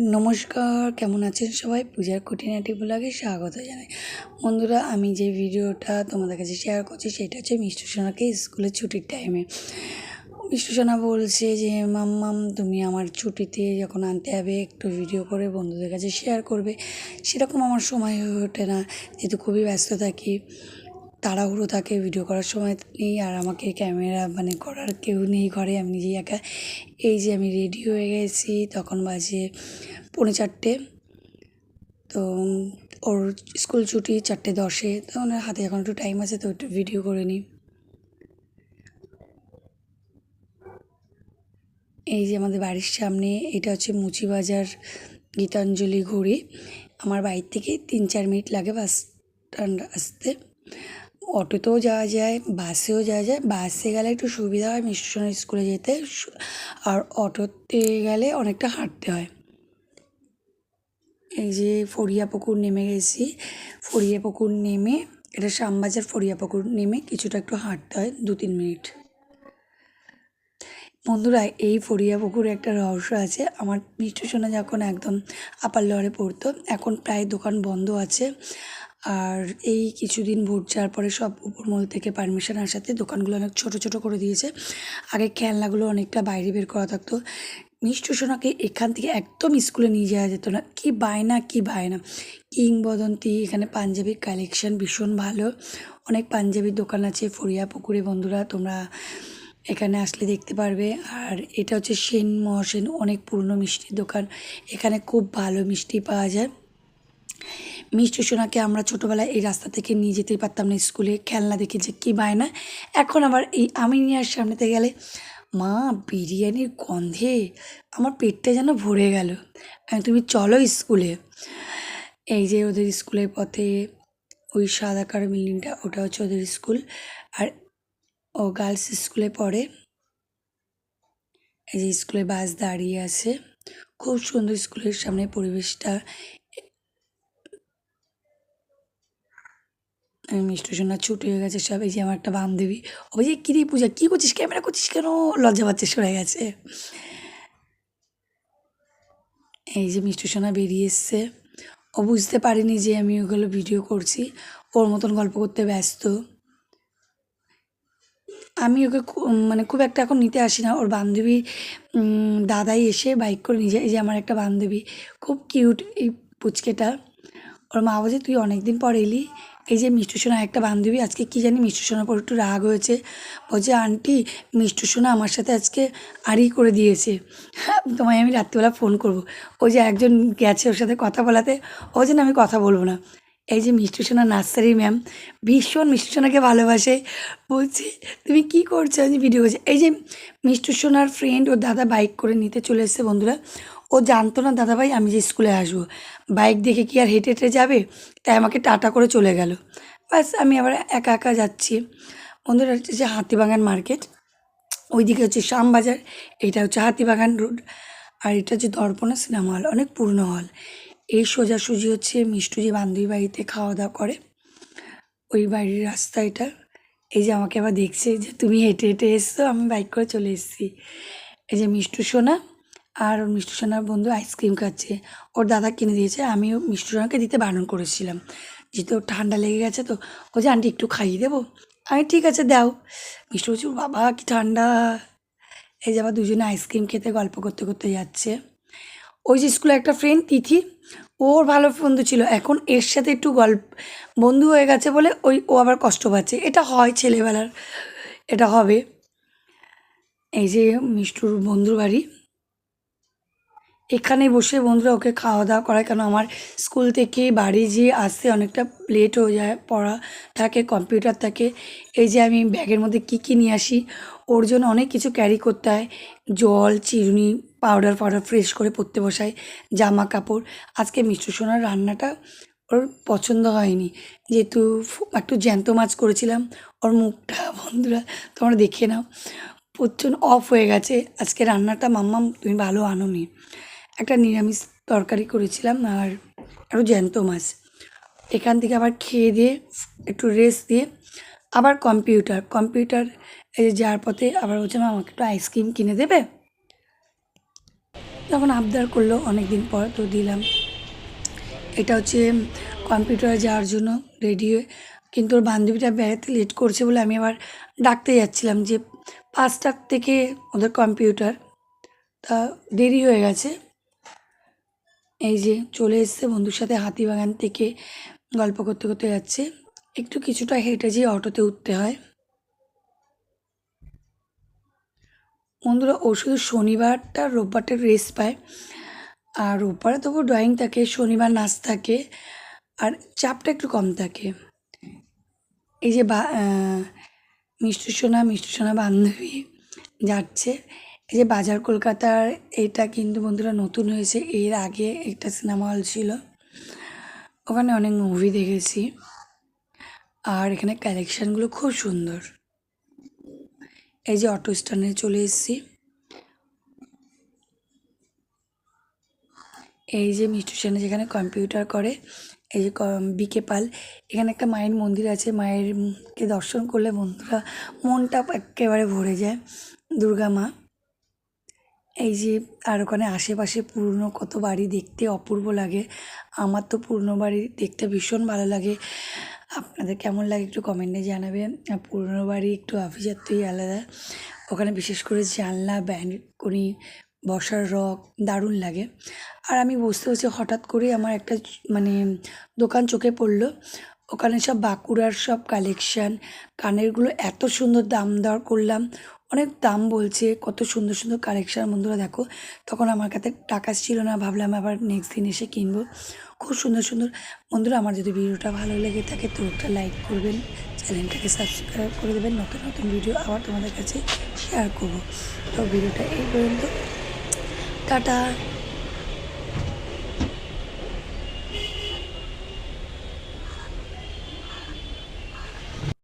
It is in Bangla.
নমস্কার, কেমন আছেন সবাই? পূজার খুঁটিনাটি ব্লগে স্বাগত জানাই। বন্ধুরা, আমি যে ভিডিওটা তোমাদের কাছে শেয়ার করছি, সেটা হচ্ছে মিষ্টি সোনাকে স্কুলের ছুটির টাইমে মিষ্টি সোনা বলছে যে মাম্মাম তুমি আমার ছুটিতে যখন আনতে হবে একটু ভিডিও করে বন্ধুদের কাছে শেয়ার করবে। সেরকম আমার সময় হয়ে ওঠে না, যেহেতু খুবই ব্যস্ত থাকি। তাড়াহুড়ো থাকে ভিডিও করার সময় নেই আর আমাকে ক্যামেরা মানে করার কেউ নেই ঘরে, আমি নিজেই একা। এই যে আমি রেডি হয়ে গেছি, তখন বাজে পৌনে চারটে। তো ওর স্কুল ছুটি চারটে দশে, তো ওনার হাতে এখন একটু টাইম আছে, তো একটু ভিডিও করে নিই। এই যে আমাদের বাড়ির সামনে, এটা হচ্ছে মুচিবাজার গীতাঞ্জলি ঘড়ি। আমার বাড়ির থেকে তিন চার মিনিট লাগে বাস স্ট্যান্ড আসতে। অটোতেও যাওয়া যায়, বাসেও যাওয়া যায়। বাসে গেলে একটু সুবিধা হয় মিষ্টিসোনার স্কুলে যেতে। আর অটোতে গেলে অনেকটা হাঁটতে হয়। এই যে ফড়িয়া পুকুর নেমে গেছি। ফড়িয়া পুকুর নেমে, এটা শ্যামবাজার ফড়িয়া পুকুর নেমে কিছুটা একটু হাঁটতে হয়, দু তিন মিনিট। বন্ধুরা, এই ফড়িয়া পুকুরে একটা রহস্য আছে। আমার মিষ্টি যখন একদম আপার লরে পড়তো, এখন প্রায় দোকান বন্ধ আছে। আর এই কিছুদিন ভোট যাওয়ার পরে সব উপরমহল থেকে পারমিশন আসাতে দোকানগুলো অনেক ছোট ছোট করে দিয়েছে। আগে খেলনাগুলো অনেকটা বাইরে বের করা থাকতো। মিষ্টি সোনাকে এখান থেকে একদম স্কুলে নিয়ে যাওয়া যেত না। কি বায়না কি বায়না। কিংবদন্তি, এখানে পাঞ্জাবির কালেকশন ভীষণ ভালো। অনেক পাঞ্জাবির দোকান আছে ফরিয়া পুকুরে। বন্ধুরা, তোমরা এখানে আসলে দেখতে পারবে। আর এটা হচ্ছে সেন মহাসেন, অনেক পুরনো মিষ্টির দোকান। এখানে খুব ভালো মিষ্টি পাওয়া যায়। মিষ্টি সোনাকে আমরা ছোটোবেলায় এই রাস্তা থেকে নিয়ে যেতেই পারতাম না স্কুলে, খেলনা দেখে যে কী বায়না। এখন আবার এই আমি নিয়ে সামনেতে গেলে, মা, বিরিয়ানির গন্ধে আমার পেটটা যেন ভরে গেল। তুমি চলো স্কুলে। এই যে ওদের স্কুলের পথে ওই সাদা কালো বিল্ডিংটা ওটা হচ্ছে ওদের স্কুল। আর ও গার্লস স্কুলে পড়ে। এই যে স্কুলে বাস দাঁড়িয়ে আছে। খুব সুন্দর স্কুলের সামনে পরিবেশটা। মিষ্টি সোনা ছুটি হয়ে গেছে সব, এই যে আমার একটা বান্ধবী। ওই যে কিরে পূজা, কী করছিস? ক্যামেরা করছিস কেন? লজ্জা পাচ্ছে সরে গেছে। এই যে মিষ্টি সোনা বেরিয়ে এসছে। ও বুঝতে পারিনি যে আমি ওগুলো ভিডিও করছি। ওর মতন গল্প করতে ব্যস্ত। আমি ওকে মানে খুব একটা এখন নিতে আসি না। ওর বান্ধবী দাদাই এসে বাইক করে নিয়ে যায়। এই যে আমার একটা বান্ধবী, খুব কিউট এই পুচকেটা। ওর মা বলছে, তুই অনেক দিন পর এলি এই যে মিষ্টি সোনা, একটা বান্ধবী আজকে কি জানি মিষ্টি সোনার পর একটু রাগ হয়েছে। বলছে, আন্টি, মিষ্টি সোনা আমার সাথে আজকে আড়ি করে দিয়েছে। হ্যাঁ তোমায় আমি রাত্রিবেলা ফোন করব। ওই যে একজন গেছে ওর সাথে কথা বলাতে, ও যেন আমি কথা বলব না। এই যে মিষ্টি সোনা নার্সারি, ম্যাম, ভীষণ মিষ্টি সোনাকে ভালোবাসে। বলছি, তুমি কি করছ? আমি ভিডিও করছি। এই যে মিষ্টি সোনার ফ্রেন্ড ওর দাদা বাইক করে নিতে চলে এসেছে বন্ধুরা। ও জানতো না, দাদাভাই, আমি যে স্কুলে আসব। বাইক দেখে কি আর হেঁটে হেঁটে যাবে? তাই আমাকে টাটা করে চলে গেল। ব্যাস, আমি আবার একা একা যাচ্ছি। বন্ধুরা হচ্ছে যে হাতিবাগান মার্কেট। ওইদিকে হচ্ছে শ্যামবাজার এটা হচ্ছে হাতিবাগান রোড। আর এটা হচ্ছে দর্পণা সিনেমা হল, অনেক পুরনো হল। এই সোজাসুজি হচ্ছে মিষ্টু যে বান্ধবী বাড়িতে খাওয়া দাওয়া করে, ওই বাড়ির রাস্তা এটা। এই যে আমাকে আবার দেখছে যে, তুমি হেঁটে হেঁটে এসছো, আমি বাইক করে চলে এসেছি। এই যে মিষ্টু সোনা আর ওর মিষ্টু সোনার বন্ধু আইসক্রিম খাচ্ছে। ওর দাদা কিনে দিয়েছে, আমিও মিষ্টু সোনাকে দিতে বারণ করেছিলাম। যেহেতু ওর ঠান্ডা লেগে গেছে তো ও যে আন্টি, একটু খাইয়ে দেবো? আমি, ঠিক আছে, দাও। মিষ্টু বলছি, বাবা, কি ঠান্ডা। এই যে আবার দুজনে আইসক্রিম খেতে গল্প করতে করতে যাচ্ছে। ওই যে স্কুলে একটা ফ্রেন্ড তিথি, ওর ভালো বন্ধু ছিল। এখন এর সাথে একটু গল্প, বন্ধু হয়ে গেছে বলে ওই, ও আবার কষ্ট পাচ্ছে। এটা হয় ছেলেবেলার, এটা হবে। এই যে মিষ্টুর বন্ধুর বাড়ি এখানে বসে বন্ধুরা ওকে খাওয়া দাওয়া করায়, কেন আমার স্কুল থেকে বাড়ি যেয়ে আসতে অনেকটা লেট হয়ে যায় পড়া থাকে কম্পিউটার থাকে। এই যে আমি ব্যাগের মধ্যে কী কী নিয়ে আসি, ওর জন্য অনেক কিছু ক্যারি করতে হয়। জল, চিরুনি পাউডার পাউডার ফ্রেশ করে পরতে বসাই জামা কাপড়। আজকে মিষ্টি সোনার রান্নাটা ওর পছন্দ হয়নি। যেহেতু একটু জ্যান্ত মাছ করেছিলাম, ওর মুখটা বন্ধুরা তোমরা দেখে নাও। প্রচণ্ড অফ হয়ে গেছে। আজকে রান্নাটা মাম্মাম তুমি ভালো আনোনি। একটা নিরামিষ তরকারি করেছিলাম আর আরও জ্যান্ত মাছ। এখান থেকে আবার খেয়ে দিয়ে, একটু রেস্ট দিয়ে আবার কম্পিউটার কম্পিউটার এই যে যাওয়ার পথে আবার মা, আমাকে একটু আইসক্রিম কিনে দেবে? তখন আবদার করল অনেক দিন পর তো দিলাম। এটা হচ্ছে কম্পিউটারে যাওয়ার জন্য রেডি হয়ে, কিন্তু ওর বান্ধবীটা বেড়াতে লেট করছে বলে আমি আবার ডাকতে যাচ্ছিলাম যে, পাঁচটার থেকে ওদের কম্পিউটার তা দেরি হয়ে গেছে। এই যে চলে এসছে বন্ধুর সাথে হাতিবাগান থেকে গল্প করতে করতে যাচ্ছে। একটু কিছুটা হেঁটে যেয়ে অটোতে উঠতে হয়। বন্ধুরা, ও শুধু শনিবারটা রোববারটা রেস্ট পায়। আর রোববারে তবু ড্রয়িং থাকে, শনিবার নাচ থাকে, আর চাপটা একটু কম থাকে। এই যে বা মিষ্টি সোনা মিষ্টি সোনা বান্ধবী যাচ্ছে। এই যে বাজার কলকাতার এটা কিন্তু বন্ধুরা নতুন হয়েছে। এর আগে একটা সিনেমা হল ছিল। ওখানে অনেক মুভি দেখেছি। আর এখানে কালেকশানগুলো খুব সুন্দর। এই যে অটো স্ট্যান্ডে চলে এসেছি। এই যে মিষ্টি সেনে যেখানে কম্পিউটার করে, এই যে বিকে পাল। এখানে একটা মায়ের মন্দির আছে। মায়েরকে দর্শন করলে বন্ধুরা মনটা একেবারে ভরে যায়। দুর্গা মা। এই যে আর ওখানে আশেপাশে পুরনো কত বাড়ি দেখতে অপূর্ব লাগে। আমার তো পুরনো বাড়ি দেখতে ভীষণ ভালো লাগে। আপনাদের কেমন লাগে একটু কমেন্টে জানাবেন। পুরনো বাড়ি একটু আভিজাত্যই আলাদা। ওখানে বিশেষ করে জানলা ব্যালকনি বসার রক, দারুণ লাগে। আর আমি বুঝতে পারছি হঠাৎ করে আমার একটা মানে দোকান চোখে পড়ল। ওখানে সব বাঁকুড়ার সব কালেকশান কানেরগুলো এত সুন্দর দাম দর করলাম। অনেক দাম বলছে, কত সুন্দর সুন্দর কালেকশান বন্ধুরা দেখো। তখন আমার কাছে টাকা ছিল না, ভাবলাম আবার নেক্সট দিন এসে কিনবো। খুব সুন্দর সুন্দর। বন্ধুরা, আমার যদি ভিডিওটা ভালো লেগে থাকে তো একটা লাইক করবেন চ্যানেলটাকে সাবস্ক্রাইব করে দেবেন, নতুন নতুন ভিডিও আবার তোমাদের কাছে শেয়ার করব। তো ভিডিওটা এই পর্যন্ত। টাটা।